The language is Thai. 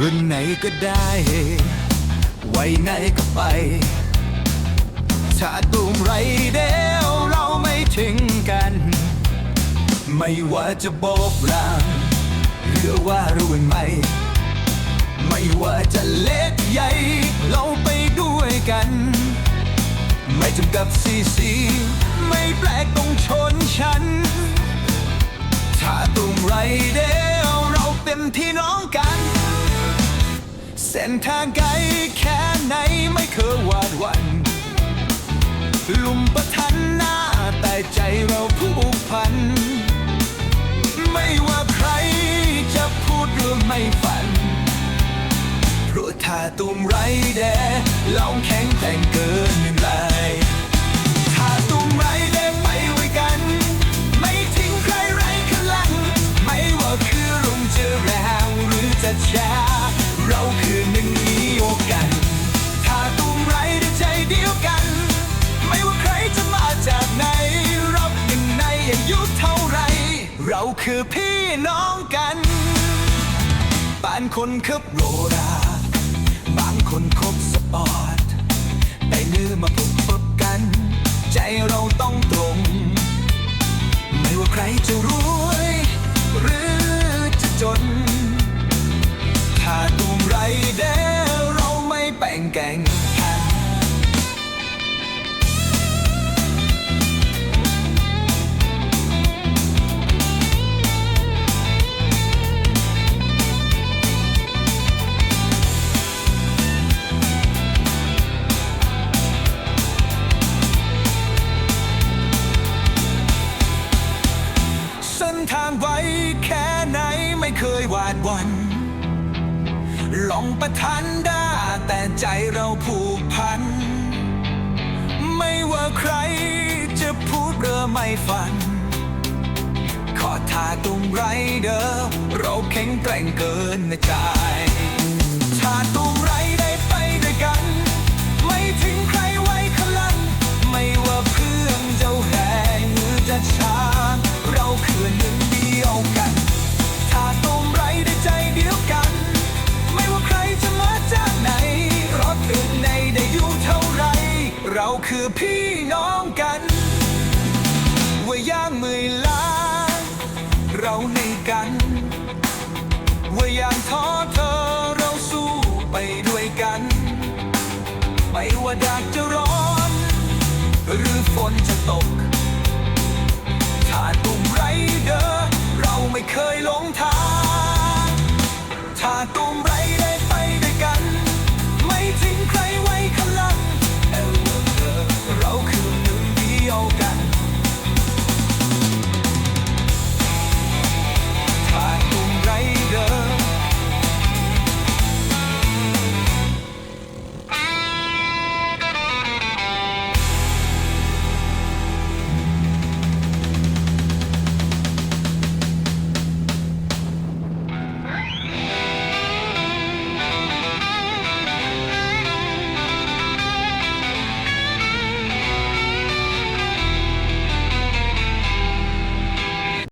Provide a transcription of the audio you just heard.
รุ่นไหนก็ได้วัยไหนก็ไป ถ้าตูมไรเดียวเราไม่ทิ้งกัน ไม่ว่าจะโบกรางหรือว่ารุ่นใหม่ ไม่ว่าจะเล็กใหญ่ เราไปด้วยกัน ไม่จำกับสีสี ไม่แปลกต้องชนฉัน ถ้าตุ่มไรเดี เส้นทางไกลแค่ไหนไม่เคยหวาดหวันลุมประทันหน้าแต่ใจเราผูกพัน ไม่ว่าใครจะพูดหรือไม่ฝันเพราะถ้าตุ้มไรแดเราแข็งแกร่ง คือพี่น้องกันบางคนขับโรราบางคนคบสปอร์ตได้เนื้อมาพบพบกัน ใจเราต้องตรง ไม่ว่าใครจะรวย หรือจะจน ถ้าตูมไรเดเราไม่แบ่งแก่ง เส้นทางไว้แค่ไหนไม่เคยหวาดวัน ลองประทันได้แต่ใจเราผูกพัน ไม่ว่าใครจะพูดเรือไม่ฝัน ขอทาตรงไรเดอเราแข็งแกร่งเกินใจ พี่น้องกัน ว่าย่างมือล้าเราในกัน ว่าย่างท้อเธอเราสู้ไปด้วยกัน ไม่ว่าแดดจะร้อน หรือฝนจะตก